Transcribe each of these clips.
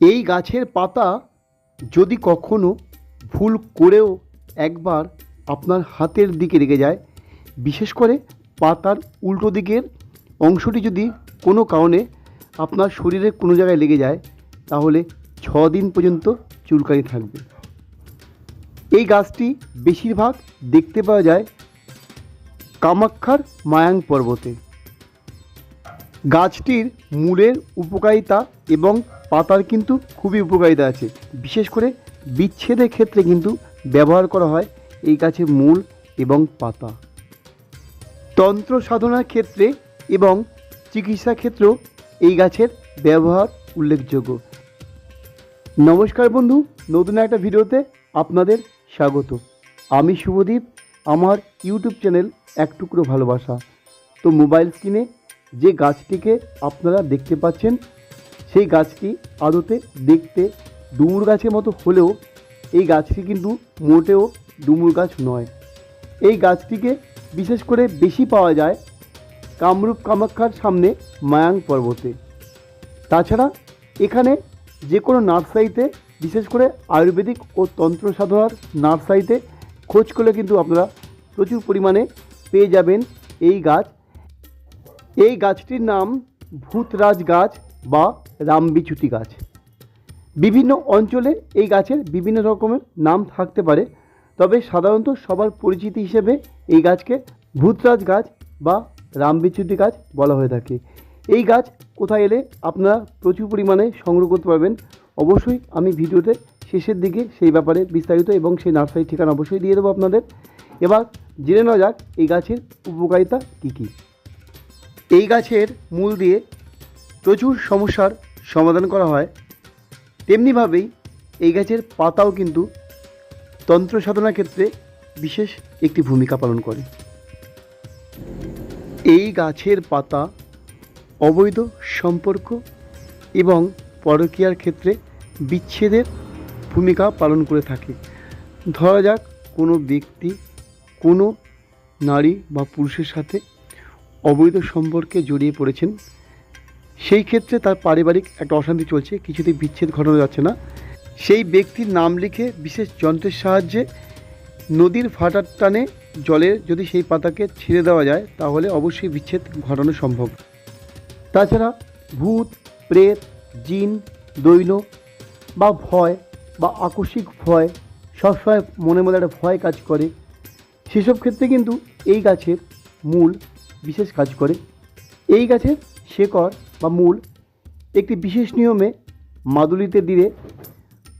এই গাছের পাতা যদি কখনো ভুল করেও একবার আপনার হাতের দিকে লেগে যায়, বিশেষ করে পাতার উল্টো দিকের অংশটি যদি কোনো কারণে আপনার শরীরের কোনো জায়গায় লেগে যায়, তাহলে ছ দিন পর্যন্ত চুলকানি থাকবে। এই গাছটি বেশিরভাগ দেখতে পাওয়া যায় কামাক্ষার মায়াং পর্বতে। গাছটির মূলের উপকারিতা এবং পাতার কিন্তু খুবই উপকারিতা আছে। বিশেষ করে বিচ্ছেদের ক্ষেত্রে কিন্তু ব্যবহার করা হয় এই গাছের মূল এবং পাতা। তন্ত্র সাধনার ক্ষেত্রে এবং চিকিৎসা ক্ষেত্রেও এই গাছের ব্যবহার উল্লেখযোগ্য। নমস্কার বন্ধু, নতুন একটা ভিডিওতে আপনাদের স্বাগত। আমি শুভদীপ, আমার ইউটিউব চ্যানেল এক টুকরো ভালোবাসা। তো মোবাইল স্ক্রিনে যে গাছটিকে আপনারা দেখতে পাচ্ছেন সেই গাছটি আদতে দেখতে ডুমুর গাছের মতো হলেও এই গাছটি কিন্তু মোটেও ডুমুর গাছ নয়। এই গাছটিকে বিশেষ করে বেশি পাওয়া যায় কামরূপ কামাখ্যার সামনে মায়াং পর্বতে। তাছাড়া এখানে যে কোনো নার্সারিতে, বিশেষ করে আয়ুর্বেদিক ও তন্ত্র সাধনার নার্সারিতে খোঁজ করলে কিন্তু আপনারা প্রচুর পরিমাণে পেয়ে যাবেন এই গাছ। এই গাছটির নাম ভূতরাজ গাছ বা রামবিচুতি গাছ। বিভিন্ন অঞ্চলে এই গাছের বিভিন্ন রকমের নাম থাকতে পারে, তবে সাধারণত সবার পরিচিতি হিসেবে এই গাছকে ভূতরাজ গাছ বা রামবিচ্যুতি গাছ বলা হয়ে থাকে। এই গাছ কোথায় এলে আপনারা প্রচুর পরিমাণে সংগ্রহ করতে পারবেন। অবশ্যই আমি ভিডিওতে শেষের দিকে সেই ব্যাপারে বিস্তারিত এবং সেই নার্সারির ঠিকানা অবশ্যই দিয়ে দেবো আপনাদের। এবার জেনে নেওয়া যাক এই গাছের উপকারিতা কী কী। এই গাছের মূল দিয়ে প্রচুর সমস্যার সমাধান করা হয়। তেমনিভাবেই এই গাছের পাতাও কিন্তু তন্ত্র সাধনার ক্ষেত্রে বিশেষ একটি ভূমিকা পালন করে। এই গাছের পাতা অবৈধ সম্পর্ক এবং পরকীয়ার ক্ষেত্রে বিচ্ছেদের ভূমিকা পালন করে থাকে। ধরা যাক কোনো ব্যক্তি, কোনো নারী বা পুরুষের সাথে অবৈধ সম্পর্কে জড়িয়ে পড়েছেন। সেই ক্ষেত্রে তার পারিবারিক একটা অশান্তি চলছে, কিছুতেই বিচ্ছেদ ঘটানো যাচ্ছে না। সেই ব্যক্তির নাম লিখে বিশেষ যন্ত্রের সাহায্যে নদীর ফাটার টানে জলে যদি সেই পাতাকে ছেড়ে দেওয়া যায়, তাহলে অবশ্যই বিচ্ছেদ ঘটানো সম্ভব। তাছাড়া ভূত, প্রেত, জিন দৈন বা ভয় বা আকস্মিক ভয় সবসময় মনে মনে একটা ভয় কাজ করে। সেসব ক্ষেত্রে কিন্তু এই গাছের মূল বিশেষ কাজ করে। এই গাছের শেকড় বা মূল, একটি বিশেষ নিয়মে মাদুলিতে দিলে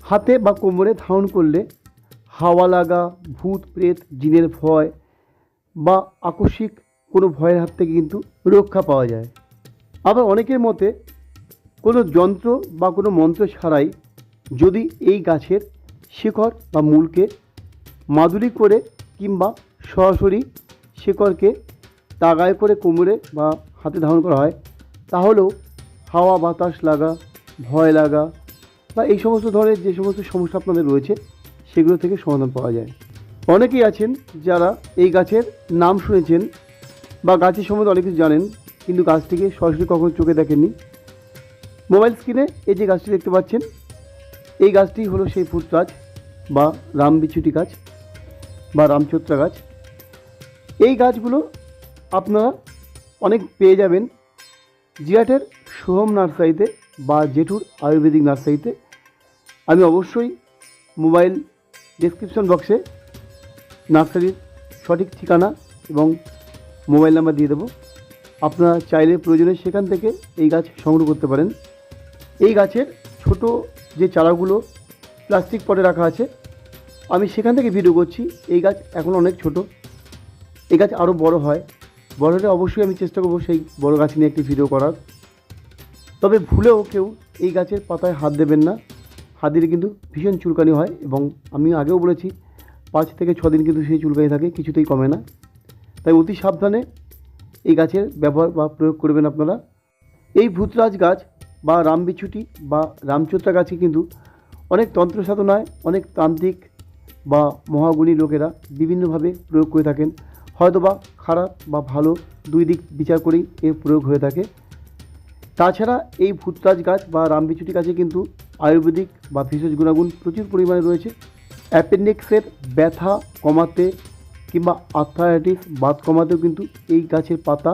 হাতে বা কোমরে ধারণ করলে হাওয়া লাগা, ভূত, প্রেত, জিনের ভয় বা আকস্মিক কোনো ভয়ের হাত থেকে কিন্তু রক্ষা পাওয়া যায়। আবার অনেকের মতে, কোনো যন্ত্র বা কোনো মন্ত্র ছাড়াই যদি এই গাছের শিকড় বা মূলকে মাদুলি করে কিংবা সরাসরি শিকড়কে তাগায় করে কোমরে বা হাতে ধারণ করা হয় তাহলেও হাওয়া, বাতাস লাগা, ভয় লাগা বা এই সমস্ত ধরনের যে সমস্ত সমস্যা আপনাদের রয়েছে, সেগুলো থেকে সমাধান পাওয়া যায়। অনেকেই আছেন যারা এই গাছের নাম শুনেছেন বা গাছের সম্বন্ধে অনেক কিছু জানেন, কিন্তু গাছটিকে সরাসরি কখনো চোখে দেখেননি। মোবাইল স্ক্রিনে এই যে গাছটি দেখতে পাচ্ছেন, এই গাছটি হলো সেই ফুট গাছ বা রামবিচুটি গাছ বা রামচোত্রা গাছ। এই গাছগুলো আপনারা অনেক পেয়ে যাবেন জিয়াটের সোহম নার্সারিতে বা জেঠুর আয়ুর্বেদিক নার্সারিতে আমি অবশ্যই মোবাইল ডেসক্রিপশন বক্সে নার্সারির সঠিক ঠিকানা এবং মোবাইল নাম্বার দিয়ে দেবো। আপনারা চাইলে প্রয়োজনে সেখান থেকে এই গাছ সংগ্রহ করতে পারেন। এই গাছের ছোট যে চারাগুলো প্লাস্টিক পটে রাখা আছে, আমি সেখান থেকে ভিডিও করছি। এই গাছ এখন অনেক ছোট। এই গাছ আরও বড় হয়। বড় হলে অবশ্যই আমি চেষ্টা করব সেই বড় গাছ নিয়ে একটি ভিডিও করার। তবে ভুলেও কেউ এই গাছের পাতায় হাত দেবেন না। হাত দিলে কিন্তু ভীষণ চুলকানি হয় এবং আমি আগেও বলেছি, পাঁচ থেকে ছ দিন কিন্তু সেই চুলকানি থাকে, কিছুতেই কমে না। তাই অতি সাবধানে এই গাছের ব্যবহার বা প্রয়োগ করবেন আপনারা। এই ভূতরাজ গাছ বা রামবিছুটি বা রামচোত্রা গাছে কিন্তু অনেক তন্ত্র সাধনায় অনেক তান্ত্রিক বা মহাগুণী লোকেরা বিভিন্নভাবে প্রয়োগ করে থাকেন। হয়তো বা খারাপ বা ভালো দুই দিক বিচার করেই এর প্রয়োগ হয়ে থাকে। তাছাড়া এই ভূতরাজ গাছ বা রামবিচুটি গাছে কিন্তু আয়ুর্বেদিক বা ভেষজ গুণাগুণ প্রচুর পরিমাণে রয়েছে। অ্যাপেন্ডিক্সের ব্যথা কমাতে কিংবা আর্থারাইটিস বাত কমাতেও কিন্তু এই গাছের পাতা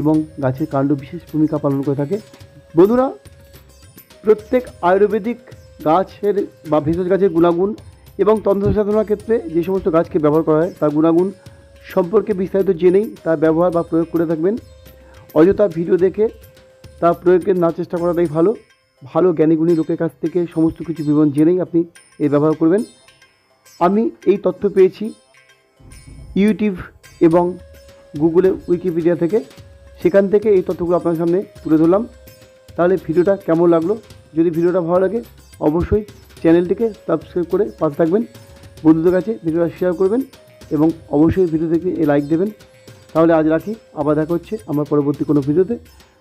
এবং গাছের কাণ্ড বিশেষ ভূমিকা পালন করে থাকে। বন্ধুরা, প্রত্যেক আয়ুর্বেদিক গাছের বা ভেষজ গাছের গুণাগুণ এবং তন্ত্র সাধনার ক্ষেত্রে যে সমস্ত গাছকে ব্যবহার করা হয়, তার গুণাগুণ সম্পর্কে বিস্তারিত জেনেই তার ব্যবহার বা প্রয়োগ করে থাকবেন। অযথা ভিডিও দেখে তা প্রয়োগের না চেষ্টা করাটাই ভালো। ভালো জ্ঞানীগুণী লোকের কাছ থেকে সমস্ত কিছু বিবরণ জেনেই আপনি এই ব্যবহার করবেন। আমি এই তথ্য পেয়েছি ইউটিউব এবং গুগলে উইকিপিডিয়া থেকে। সেখান থেকে এই তথ্যগুলো আপনার সামনে তুলে ধরলাম। তাহলে ভিডিওটা কেমন লাগল? যদি ভিডিওটা ভালো লাগে, অবশ্যই চ্যানেলটিকে সাবস্ক্রাইব করে পাশে থাকবেন। বন্ধুদের কাছে ভিডিওটা শেয়ার করবেন। এবং অবশ্যই ভিডিও দেখে এ লাইক দেবেন। তাহলে আজ রাখি, আবার দেখা হচ্ছে আমার পরবর্তী কোনো ভিডিওতে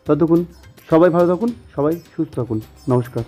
ততক্ষণ সবাই ভালো থাকুন, সবাই সুস্থ থাকুন। নমস্কার।